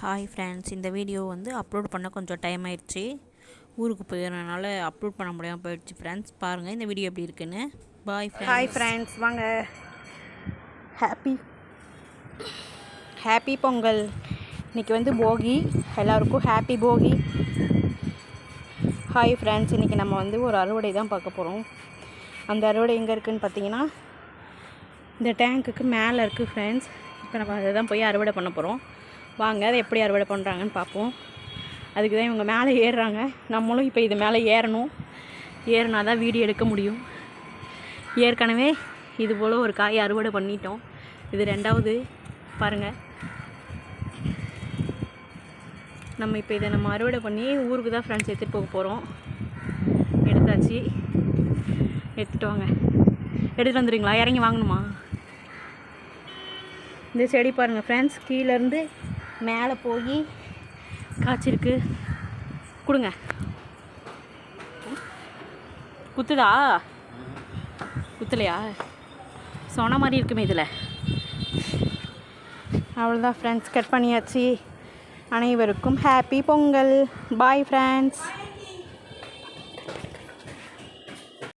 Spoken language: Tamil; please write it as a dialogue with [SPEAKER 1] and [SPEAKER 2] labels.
[SPEAKER 1] ஹாய் ஃப்ரெண்ட்ஸ் இந்த வீடியோ வந்து அப்லோட் பண்ண கொஞ்சம் டைம் ஆயிடுச்சு. ஊருக்கு போயிருந்தனால அப்லோட் பண்ண முடியாமல் போயிடுச்சு ஃப்ரெண்ட்ஸ் பாருங்கள் இந்த வீடியோ எப்படி இருக்குன்னு. பாய்
[SPEAKER 2] ஹாய்
[SPEAKER 1] ஃப்ரெண்ட்ஸ்
[SPEAKER 2] வாங்க. Happy happy Pongal. இன்னைக்கு வந்து போகி. எல்லாருக்கும் ஹாப்பி போகி. ஹாய் ஃப்ரெண்ட்ஸ் இன்றைக்கி நம்ம வந்து ஒரு அறுவடை தான் பார்க்க போகிறோம் அந்த அறுவடை எங்கே இருக்குதுன்னு பார்த்தீங்கன்னா இந்த டேங்க்குக்கு மேலே இருக்குது ஃப்ரெண்ட்ஸ் இப்போ நம்ம அதை தான் போய் அறுவடை பண்ண போகிறோம் வாங்க அதை எப்படி அறுவடை பண்ணுறாங்கன்னு பார்ப்போம். அதுக்கு தான் இவங்க மேலே ஏறுறாங்க. நம்மளும் இப்போ இது மேலே ஏறணும். ஏறினா தான் வீடியோ எடுக்க முடியும். ஏற்கனவே இது போல் ஒரு காய் அறுவடை பண்ணிட்டோம். இது ரெண்டாவது. பாருங்கள் நம்ம இப்போ இதை நம்ம அறுவடை பண்ணி ஊருக்கு தான் ஃப்ரெண்ட்ஸ் எடுத்துகிட்டு போக போகிறோம் எடுத்தாச்சு. எடுத்துகிட்டு வாங்க. எடுத்துகிட்டு வந்துடுங்களா இறங்கி வாங்கணுமா? இந்த செடி பாருங்கள் ஃப்ரெண்ட்ஸ் கீழேருந்து மேலே போய் காய்ச்சிருக்கு. கொடுங்க. குத்துதா? குத்துலையா? சொன்ன மாதிரி இருக்குமே இதில். அவ்வளோதான் ஃப்ரெண்ட்ஸ் கட் பண்ணியாச்சு. அனைவருக்கும் ஹாப்பி பொங்கல். Bye friends